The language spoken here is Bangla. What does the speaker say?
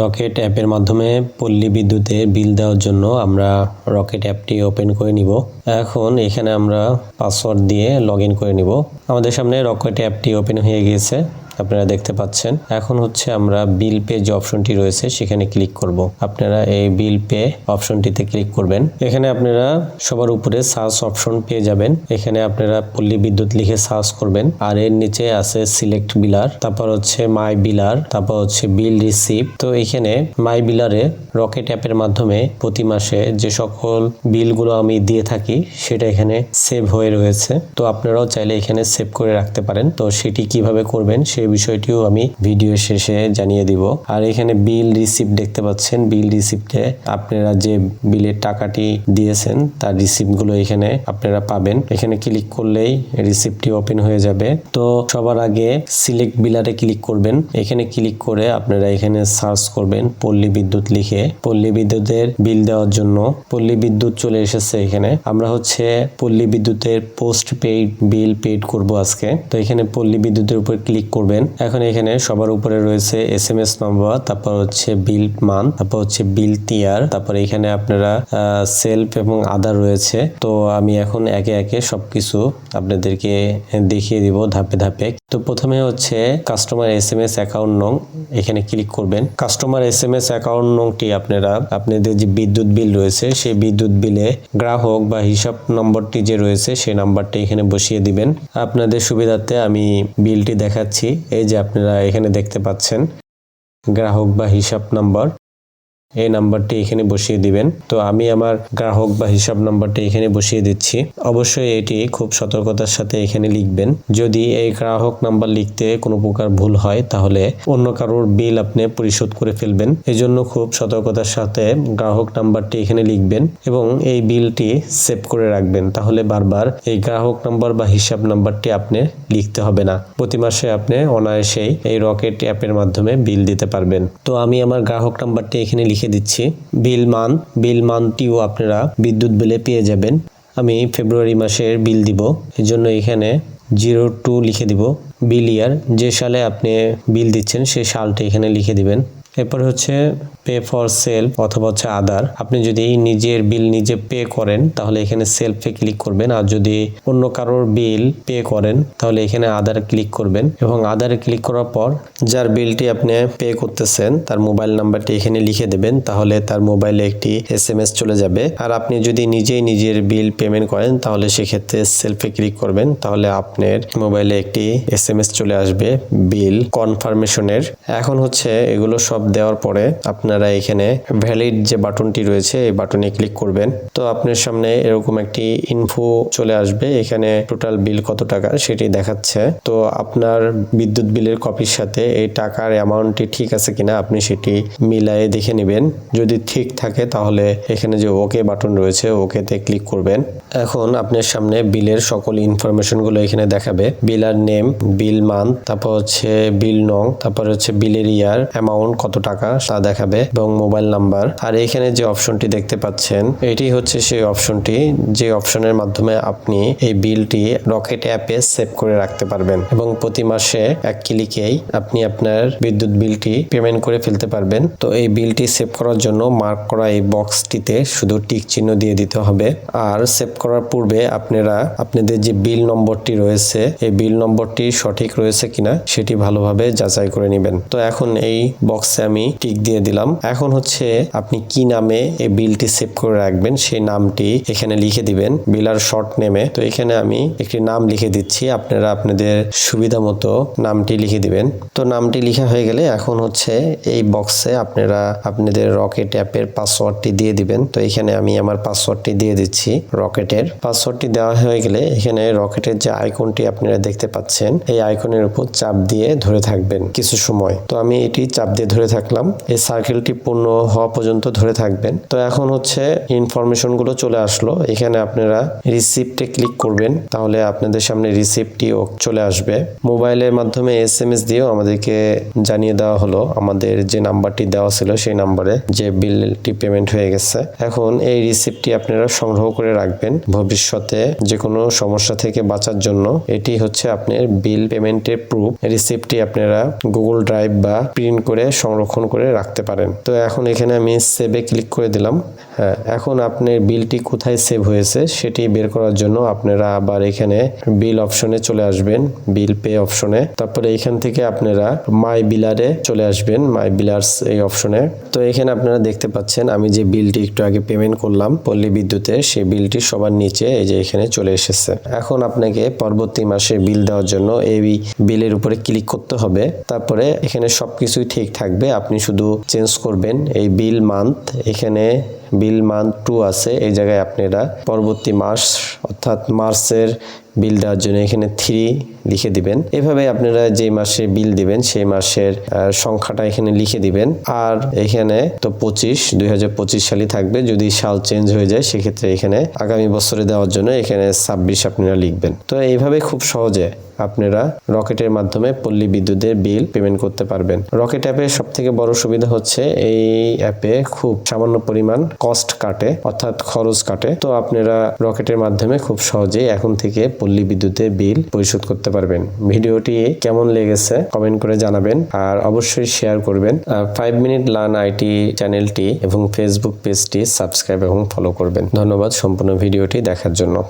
রকেট অ্যাপের মাধ্যমে পল্লী বিদ্যুতের বিল দেওয়ার জন্য আমরা রকেট অ্যাপটি ওপেন করে নিব। এখন এখানে আমরা পাসওয়ার্ড দিয়ে লগ করে নিব। আমাদের সামনে রকেট অ্যাপটি ওপেন হয়ে গিয়েছে। আপনারা দেখতে পাচ্ছেন। এখন হচ্ছে আমরা বিল পে যে অপশনটি রয়েছে সেখানে ক্লিক করব। আপনারা এই বিল পে অপশনটিতে ক্লিক করবেন। এখানে আপনারা সবার উপরে সার্চ অপশন পেয়ে যাবেন। এখানে আপনারা পল্লী বিদ্যুৎ লিখে সার্চ করবেন। আর এর নিচে আছে সিলেক্ট বিলার, তারপর হচ্ছে মাই বিলার, তারপর হচ্ছে বিল রিসিভ তো এখানে মাই বিলারে রকেট অ্যাপের মাধ্যমে প্রতি মাসে যে সকল বিলগুলো আমি দিয়ে থাকি, সেটা এখানে সেভ হয়ে রয়েছে। তো আপনারাও চাইলে এখানে সেভ করে রাখতে পারেন। তো সেটি কীভাবে করবেন সেই বিষয়টিও আমি ভিডিও শেষে জানিয়ে দিব। আর এখানে বিল রিসিপ্ট দেখতে পাচ্ছেন। বিল রিসিপ্টে আপনারা যে বিলের টাকাটি দিয়েছেন, তার রিসিপ্টগুলো এখানে আপনারা পাবেন। এখানে ক্লিক করলেই রিসিপ্টটি ওপেন হয়ে যাবে। তো সবার আগে সিলেক্ট বিলারে ক্লিক করবেন। এখানে ক্লিক করে আপনারা এখানে সার্চ করবেন পল্লী বিদ্যুৎ লিখে। পল্লী বিদ্যুতের বিল দেওয়ার জন্য পল্লী বিদ্যুৎ চলে এসেছে এখানে। আমরা হচ্ছে পল্লী বিদ্যুতের পোস্ট পেইড বিল পেড করব আজকে। তো এখানে পল্লী বিদ্যুতের উপর ক্লিক করবেন। এখন এখানে সবার উপরে রয়েছে এস এম এস নম্বর তারপর হচ্ছে বিল মান তারপর হচ্ছে বিল টিয়ার তারপর এখানে আপনারা সেলফ এবং আদার রয়েছে। তো আমি এখন একে একে সবকিছু আপনাদেরকে দেখিয়ে দিব ধাপে ধাপে। তো প্রথমে হচ্ছে customer S M S account নং, এখানে ক্লিক করবেন। Customer S M S account নংটি আপনারা, আপনাদের যে বিদ্যুৎ বিল রয়েছে, সেই বিদ্যুৎ বিলে গ্রাহক বা হিসাব নম্বরটি যে রয়েছে, সেই নাম্বারটি এখানে বসিয়ে দিবেন। আপনাদের সুবিধার্থে আমি বিলটি দেখাচ্ছি। এই যে আপনারা এখানে দেখতে পাচ্ছেন গ্রাহক বা হিসাব নাম্বার। এই নাম্বারটি এখানে বসিয়ে দিবেন। তো আমি আমার গ্রাহক বা হিসাব নাম্বারটি এখানে বসিয়ে দিচ্ছি। অবশ্যই এটি খুব সতর্কতার সাথে এখানে লিখবেন। যদি এই গ্রাহক নাম্বার লিখতে কোনো প্রকার ভুল হয়, তাহলে অন্য কারোর বিল আপনি পরিশোধ করে ফেলবেন। এজন্য খুব সতর্কতার সাথে গ্রাহক নাম্বারটি এখানে লিখবেন এবং এই বিলটি সেভ করে রাখবেন। তাহলে বারবার এই গ্রাহক নাম্বার বা হিসাব নাম্বারটি আপনি লিখতে হবে না। প্রতি মাসে আপনি অনায়াসেই এই রকেট অ্যাপের মাধ্যমে বিল দিতে পারবেন। তো আমি আমার গ্রাহক নাম্বারটি এখানে লিখে দিচ্ছি। বিল মান, বিল মানটিও আপনারা বিদ্যুৎ বিলে পেয়ে যাবেন। আমি ফেব্রুয়ারি মাসের বিল দিব। এর জন্য এখানে জিরো টু লিখে দিব। বিল ইয়ার, যে সালে আপনি বিল দিচ্ছেন সেই সালটা এখানে লিখে দিবেন। এরপর হচ্ছে পে ফর সেল অথবা হচ্ছে আদার আপনি যদি নিজের বিল নিজে পে করেন, তাহলে এখানে সেলফে ক্লিক করবেন। আর যদি অন্য কারোর বিল পে করেন, তাহলে এখানে আদার ক্লিক করবেন। এবং আদারে ক্লিক করার পর, যার বিলটি আপনি পে করতেছেন, তার মোবাইল নাম্বারটি এখানে লিখে দেবেন, তাহলে তার মোবাইলে একটি এস এম এস চলে যাবে। আর আপনি যদি নিজেই নিজের বিল পেমেন্ট করেন, তাহলে সেক্ষেত্রে সেলফে ক্লিক করবেন, তাহলে আপনার মোবাইলে একটি এস এম এস চলে আসবে বিল কনফার্মেশনের এখন হচ্ছে এগুলো সব দেওয়ার পরে, আপনারা এখানে ভ্যালিড যে বাটনটি রয়েছে, এই বাটনে ক্লিক করবেন। তো আপনার সামনে এরকম একটি ইনফো চলে আসবে, এখানে টোটাল বিল কত টাকা সেটি দেখাচ্ছে। তো আপনার বিদ্যুৎ বিলের কপির সাথে এই টাকার অ্যামাউন্টটি ঠিক আছে কিনা আপনি সেটি মিলায়ে দেখে নেবেন। যদি ঠিক থাকে তাহলে এখানে যে ওকে বাটন রয়েছে ওকেতে ক্লিক করবেন। এখন আপনার সামনে বিলের সকল ইনফরমেশনগুলো এখানে দেখাবে। বিলার নেম, বিল মান তারপর হচ্ছে বিল নং, তারপর হচ্ছে বিলের ইয়ার, অ্যামাউন্ট কত টাকা, তা দেখাবে, এবং মোবাইল নাম্বার। আর এখানে যে অপশনটি দেখতে পাচ্ছেন, এটি হচ্ছে সেই অপশনটি, যে অপশনের মাধ্যমে আপনি এই বিলটি রকেট অ্যাপে সেভ করে রাখতে পারবেন, এবং প্রতি মাসে এক ক্লিকেই আপনি আপনার বিদ্যুৎ বিলটি পেমেন্ট করে ফেলতে পারবেন। তো এই বিলটি সেভ করার জন্য মার্ক করা এই বক্সটিতে শুধু টিক চিহ্ন দিয়ে দিতে হবে, আর সেভ করার পূর্বে আপনারা আপনাদের যে বিল নম্বরটি রয়েছে, এই বিল নম্বরটি সঠিক রয়েছে কিনা সেটি ভালোভাবে যাচাই করে নেবেন। তো এখন এই বক্সে আমি টিক দিয়ে দিলাম। এখন হচ্ছে আপনি কি নামে এই বিলটি সেভ করে রাখবেন, সেই নামটি এখানে লিখে দিবেন বিলার শর্ট নেমে। তো এখানে আমি একটি নাম লিখে দিচ্ছি, আপনারা আপনাদের সুবিধা মতো নামটি লিখে দিবেন। তো নামটি লেখা হয়ে গেলে এখন হচ্ছে এই বক্সে আপনারা আপনাদের রকেট অ্যাপের পাসওয়ার্ডটি দিয়ে দিবেন। তো এখানে আমি আমার পাসওয়ার্ডটি দিয়ে দিচ্ছি রকেটের পাসওয়ার্ডটি দেওয়া হয়ে গেলে এখানে রকেটের যে আইকনটি আপনারা দেখতে পাচ্ছেন, এই আইকনের উপর চাপ দিয়ে ধরে থাকবেন কিছু সময়। তো আমি এটি চাপ দিয়ে ধরে থাকলাম। এই সার্কেলটি পূর্ণ হওয়া পর্যন্ত ধরে থাকবেন। তো এখন হচ্ছে ইনফরমেশনগুলো চলে আসলো। এখানে আপনারা রিসিপ্টে ক্লিক করবেন। তাহলে আপনাদের সামনে রিসিপ্টটিও চলে আসবে। মোবাইলের মাধ্যমে এস এম এস দিয়েও আমাদেরকে জানিয়ে দেওয়া হলো। আমাদের যে নাম্বারটি দেওয়া ছিল, সেই নাম্বারে যে বিলটি পেমেন্ট হয়ে গেছে। এখন এই রিসিপ্টটি আপনারা সংগ্রহ করে রাখবেন। ভবিষ্যতে যে কোনো সমস্যা থেকে বাঁচার জন্য এটি হচ্ছে আপনার বিল পেমেন্টের প্রুফ রিসিপ্টটি আপনারা গুগল ড্রাইভ বা প্রিন্ট করে সংরক্ষণ করে রাখতে পারেন। তো এখন এখানে আমি সেভে ক্লিক করে দিলাম। হ্যাঁ এখন আপনার বিলটি কোথায় সেভ হয়েছে সেটি বের করার জন্য আপনারা আবার এখানে বিল অপশনে চলে আসবেন, বিল পে অপশনে। তারপরে এখান থেকে আপনারা মাই বিলারে চলে আসবেন মাই বিলার্স এই অপশনে। তো এখানে আপনারা দেখতে পাচ্ছেন, আমি যে বিলটি একটু আগে পেমেন্ট করলাম পল্লী বিদ্যুতের, সেই বিলটি সবার নিচে এই যে এখানে চলে এসেছে। এখন আপনাকে পরবর্তী মাসে বিল দেওয়ার জন্য এই বিলের উপরে ক্লিক করতে হবে। তারপরে এখানে সবকিছুই ঠিক থাকবে। আপনি শুধু চেঞ্জ করবেন। এই বিল মান্থ এখানে বিল মান্থ টু আছে, এই জায়গায় আপনারা পরবর্তী মাস, অর্থাৎ মার্চের বিল দেওয়ার জন্য এখানে থ্রি লিখে দিবেন। এভাবে আপনারা যে মাসে বিল দিবেন, সেই মাসের সংখ্যাটা এখানে লিখে দিবেন। আর এখানে তো পঁচিশ, দুই হাজার পঁচিশ সালই থাকবে। যদি সাল চেঞ্জ হয়ে যায়, সেক্ষেত্রে এখানে আগামী বছরে দেওয়ার জন্য এখানে ছাব্বিশ আপনারা লিখবেন। তো এইভাবে খুব সহজে আপনারা রকেটের মাধ্যমে পল্লী বিদ্যুতের বিল পেমেন্ট করতে পারবেন। রকেট অ্যাপের সব থেকে বড় সুবিধা হচ্ছে এই অ্যাপে খুব সামান্য পরিমাণ কস্ট কাটে, অর্থাৎ খরচ কাটে। তো আপনারা রকেটের মাধ্যমে খুব সহজেই এখন থেকে পল্লী বিদ্যুতের বিল পরিশোধ করতে পারবেন। ভিডিওটি কেমন লেগেছে কমেন্ট করে জানাবেন আর অবশ্যই শেয়ার করবেন। ফাইভ মিনিট লার্ন আইটি চ্যানেলটি এবং ফেসবুক পেজটি সাবস্ক্রাইব এবং ফলো করবেন। ধন্যবাদ সম্পূর্ণ ভিডিওটি দেখার জন্য।